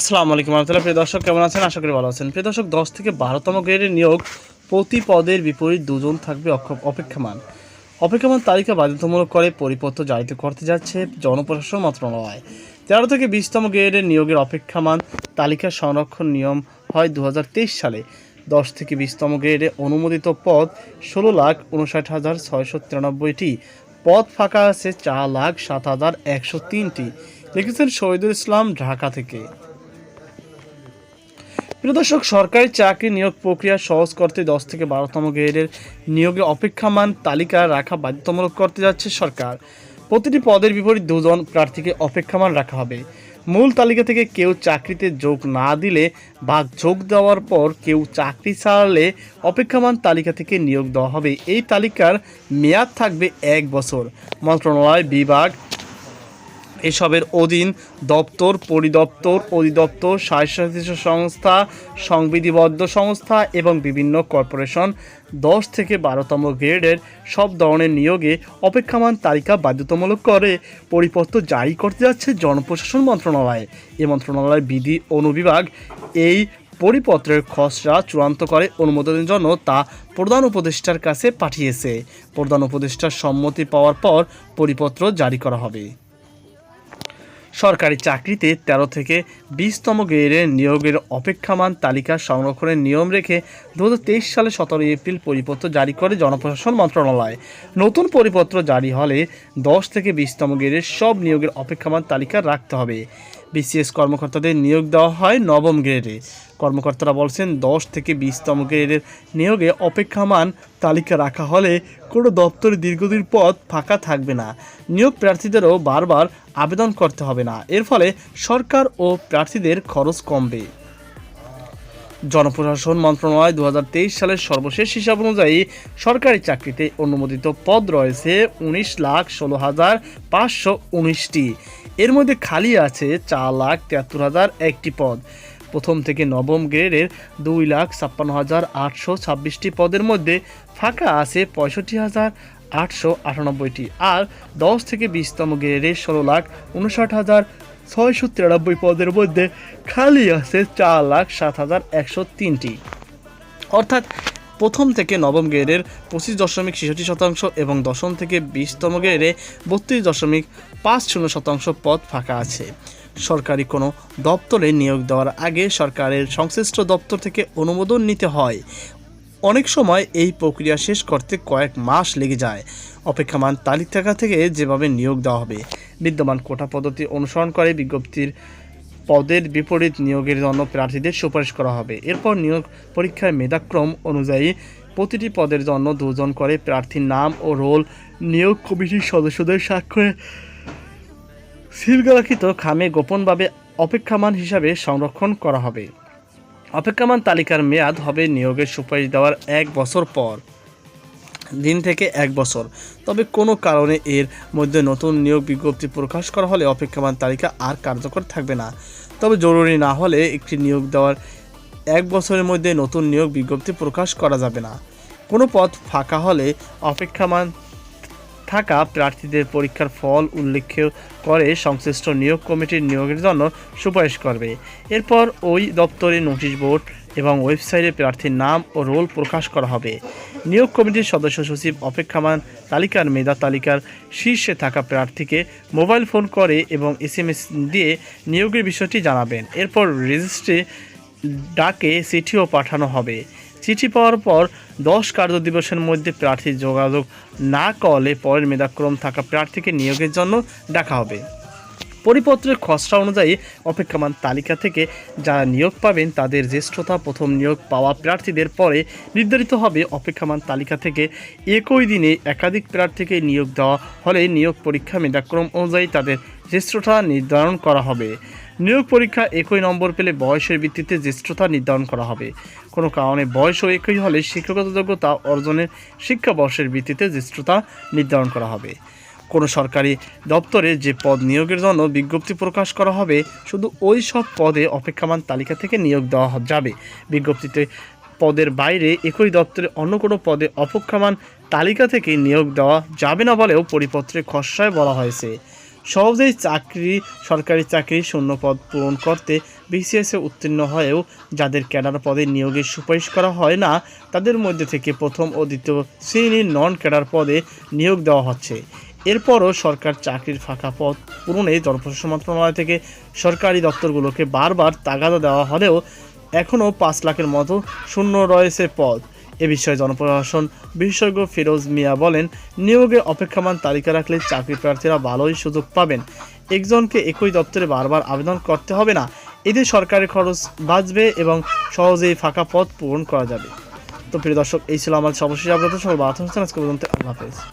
আসসালামু আলাইকুম রহমতুল্লাহ। প্রিয় দর্শক, কেমন আছেন? আশা করি ভালো আছেন। প্রিয় দর্শক, দশ থেকে বারোতম গ্রেডের নিয়োগ প্রতি পদের বিপরীত দুজন থাকবে অপেক্ষমান। অপেক্ষমান তালিকা বাধ্যতামূলক করে পরিপত্র জারিত করতে যাচ্ছে জনপ্রশাসন মন্ত্রণালয়। তেরো থেকে বিশতম গ্রেডের নিয়োগের অপেক্ষমান তালিকা সংরক্ষণ নিয়ম হয় দু হাজার তেইশ সালে। দশ থেকে বিশতম গ্রেডে অনুমোদিত পদ ষোলো লাখ উনষাট হাজার ছয়শো তিরানব্বইটি। পদ ফাঁকা আছে চার লাখ সাত হাজার একশো তিনটি। লিখেছেন শহীদুল ইসলাম ঢাকা থেকে। প্রিয় দর্শক, সরকারি চাকরি নিয়োগ প্রক্রিয়া সহজ করতে দশ থেকে বারোতম গ্রেডের নিয়োগে অপেক্ষামান তালিকা রাখা বাধ্যতামূলক করতে যাচ্ছে সরকার। প্রতিটি পদের বিপরীত দুজন প্রার্থীকে অপেক্ষামান রাখা হবে। মূল তালিকা থেকে কেউ চাকরিতে যোগ না দিলে বা যোগ দেওয়ার পর কেউ চাকরি ছাড়লে অপেক্ষামান তালিকা থেকে নিয়োগ দেওয়া হবে। এই তালিকার মেয়াদ থাকবে এক বছর। মন্ত্রণালয়, বিভাগ এসবের অধীন দপ্তর, পরিদপ্তর, অধিদপ্তর, স্বায়ত্তশাসিত সংস্থা, সংবিধিবদ্ধ সংস্থা এবং বিভিন্ন কর্পোরেশন দশ থেকে বারোতম গ্রেডের সব ধরনের নিয়োগে অপেক্ষমান তালিকা বাধ্যতামূলক করে। পরিপত্র জারি করতে যাচ্ছে জনপ্রশাসন মন্ত্রণালয়। এ মন্ত্রণালয়ের বিধি অনুবিভাগ এই পরিপত্রের খসড়া চূড়ান্ত করে অনুমোদনের জন্য তা প্রধান উপদেষ্টার কাছে পাঠিয়েছে। প্রধান উপদেষ্টার সম্মতি পাওয়ার পর পরিপত্র জারি করা হবে। সরকারি চাকরিতে তেরো থেকে বিশতম গ্রেডের নিয়োগের অপেক্ষামান তালিকা সংরক্ষণের নিয়ম রেখে দু হাজার তেইশ সালে সতেরো এপ্রিল পরিপত্র জারি করে জনপ্রশাসন মন্ত্রণালয়। নতুন পরিপত্র জারি হলে দশ থেকে বিশতম গ্রেডের সব নিয়োগের অপেক্ষামান তালিকা রাখতে হবে। বিসিএস কর্মকর্তাদের নিয়োগ দেওয়া হয় নবম গ্রেডে। কর্মকর্তারা বলছেন দশ থেকে বিশতম গ্রেডের নিয়োগে অপেক্ষামান তালিকা রাখা হলে কোনো দপ্তরে দীর্ঘদিন পদ ফাঁকা থাকবে না। নিয়োগ প্রার্থীদেরও বারবার আবেদন করতে হবে না। এর ফলে সরকার ও প্রার্থীদের খরচ কমবে। জনপ্রশাসন মন্ত্রণালয় দু হাজার তেইশ সালের সর্বশেষ হিসাব অনুযায়ী সরকারি চাকরিতে অনুমোদিত পদ রয়েছে উনিশ লাখ ষোলো হাজার পাঁচশো উনিশটি। এর মধ্যে খালি আছে চার লাখ তিয়াত্তর হাজার একটি পদ। প্রথম থেকে নবম গ্রেডের দুই লাখ ছাপ্পান্ন হাজার আটশো ছাব্বিশটি পদের মধ্যে ফাঁকা আছে পঁয়ষট্টি হাজার আটশো আটানব্বইটি আর দশ থেকে বিশতম গ্রেডের ষোলো লাখ উনষাট হাজার ছয়শো তিরানব্বই পদের মধ্যে খালি আছে চার লাখ সাত হাজার একশো তিনটি। অর্থাৎ প্রথম থেকে নবম গ্রেডের পঁচিশ দশমিক ছেষট্টি শতাংশ এবং দশম থেকে বিশতম গ্রেডে বত্রিশ দশমিক পাঁচ শূন্য শতাংশ পদ ফাঁকা আছে। সরকারি কোনো দপ্তরে নিয়োগ দেওয়ার আগে সরকারের সংশ্লিষ্ট দপ্তর থেকে অনুমোদন নিতে হয়। অনেক সময় এই প্রক্রিয়া শেষ করতে কয়েক মাস লেগে যায়। অপেক্ষমান তালিকা থেকে যেভাবে নিয়োগ দেওয়া হবে, বিদ্যমান কোটা পদ্ধতি অনুসরণ করে বিজ্ঞপ্তির পদের বিপরীত নিয়োগের জন্য প্রার্থীদের সুপারিশ করা হবে। এরপর নিয়োগ পরীক্ষার মেধাক্রম অনুযায়ী প্রতিটি পদের জন্য দুজন করে প্রার্থীর নাম ও রোল নিয়োগ কমিটির সদস্যদের স্বাক্ষরে সিলগালিখিত খামে গোপনভাবে অপেক্ষামান হিসাবে সংরক্ষণ করা হবে। অপেক্ষামান তালিকার মেয়াদ হবে নিয়োগের সুপারিশ দেওয়ার এক বছর পর। দিন থেকে এক বছর। তবে কোনো কারণে এর মধ্যে নতুন নিয়োগ বিজ্ঞপ্তি প্রকাশ করা হলে অপেক্ষামান তালিকা আর কার্যকর থাকবে না। তবে জরুরি না হলে একটি নিয়োগ দেওয়ার এক বছরের মধ্যে নতুন নিয়োগ বিজ্ঞপ্তি প্রকাশ করা যাবে না। কোনো পদ ফাঁকা হলে অপেক্ষামান থাকা প্রার্থীদের পরীক্ষার ফল উল্লেখ করে সংশ্লিষ্ট নিয়োগ কমিটির নিয়োগের জন্য সুপারিশ করবে। এরপর ওই দপ্তরে নোটিশ বোর্ড এবং ওয়েবসাইটে প্রার্থীর নাম ও রোল প্রকাশ করা হবে। নিয়োগ কমিটির সদস্য সচিব অপেক্ষামান তালিকার মেধা তালিকার শীর্ষে থাকা প্রার্থীকে মোবাইল ফোন করে এবং এসএমএস দিয়ে নিয়োগের বিষয়টি জানাবেন। এরপর রেজিস্ট্রি ডাকে চিঠিও পাঠানো হবে। চিঠি পাওয়ার পর দশ কার্য দিবসের মধ্যে প্রার্থী যোগাযোগ না করলে পরের মেধাক্রম থাকা প্রার্থীকে নিয়োগের জন্য ডাকা হবে। পরিপত্রের খসড়া অনুযায়ী অপেক্ষমান তালিকা থেকে যারা নিয়োগ পাবেন, তাদের জ্যেষ্ঠতা প্রথম নিয়োগ পাওয়া প্রার্থীদের পরে নির্ধারিত হবে। অপেক্ষমান তালিকা থেকে একই দিনে একাধিক প্রার্থীকে নিয়োগ দেওয়া হলে নিয়োগ পরীক্ষা মেধাক্রম অনুযায়ী তাদের জ্যেষ্ঠতা নির্ধারণ করা হবে। নিয়োগ পরীক্ষা একই নম্বর পেলে বয়সের ভিত্তিতে জ্যেষ্ঠতা নির্ধারণ করা হবে। কোনো কারণে বয়সও একই হলে শিক্ষাগত যোগ্যতা অর্জনের শিক্ষাবর্ষের ভিত্তিতে জ্যেষ্ঠতা নির্ধারণ করা হবে। কোনো সরকারি দপ্তরে যে পদ নিয়োগের জন্য বিজ্ঞপ্তি প্রকাশ করা হবে, শুধু ওই সব পদে অপেক্ষামান তালিকা থেকে নিয়োগ দেওয়া যাবে। বিজ্ঞপ্তিতে পদের বাইরে একই দপ্তরে অন্য কোনো পদে অপেক্ষামান তালিকা থেকে নিয়োগ দেওয়া যাবে না বলেও পরিপত্রে খসড়ায় বলা হয়েছে। সহজেই চাকরি, সরকারি চাকরি শূন্যপদ পূরণ করতে বিসিএসে উত্তীর্ণ হয়েও যাদের ক্যাডার পদে নিয়োগের সুপারিশ করা হয় না, তাদের মধ্যে থেকে প্রথম ও দ্বিতীয় শ্রেণির নন ক্যাডার পদে নিয়োগ দেওয়া হচ্ছে। এরপরও সরকার চাকরির ফাঁকা পদ পূরণে জনপ্রশাসন মন্ত্রণালয় থেকে সরকারি দপ্তরগুলোকে বারবার তাগাদা দেওয়া হলেও এখনও পাঁচ লাখের মতো শূন্য রয়েছে পদ। এ বিষয়ে জনপ্রশাসন বিশেষজ্ঞ ফিরোজ মিয়া বলেন, নিয়োগে অপেক্ষমান তালিকা রাখলে চাকরি প্রার্থীরা ভালোই সুযোগ পাবেন। একজনকে একই দপ্তরে বারবার আবেদন করতে হবে না। এতে সরকারের খরচ বাঁচবে এবং সহজেই ফাঁকা পথ পূরণ করা যাবে। তো প্রিয় দর্শক, এই ছিল আমার সর্বশেষ আপনাদের সকল বার্তা আজকে পর্যন্ত আল্লাহ হাফেজ।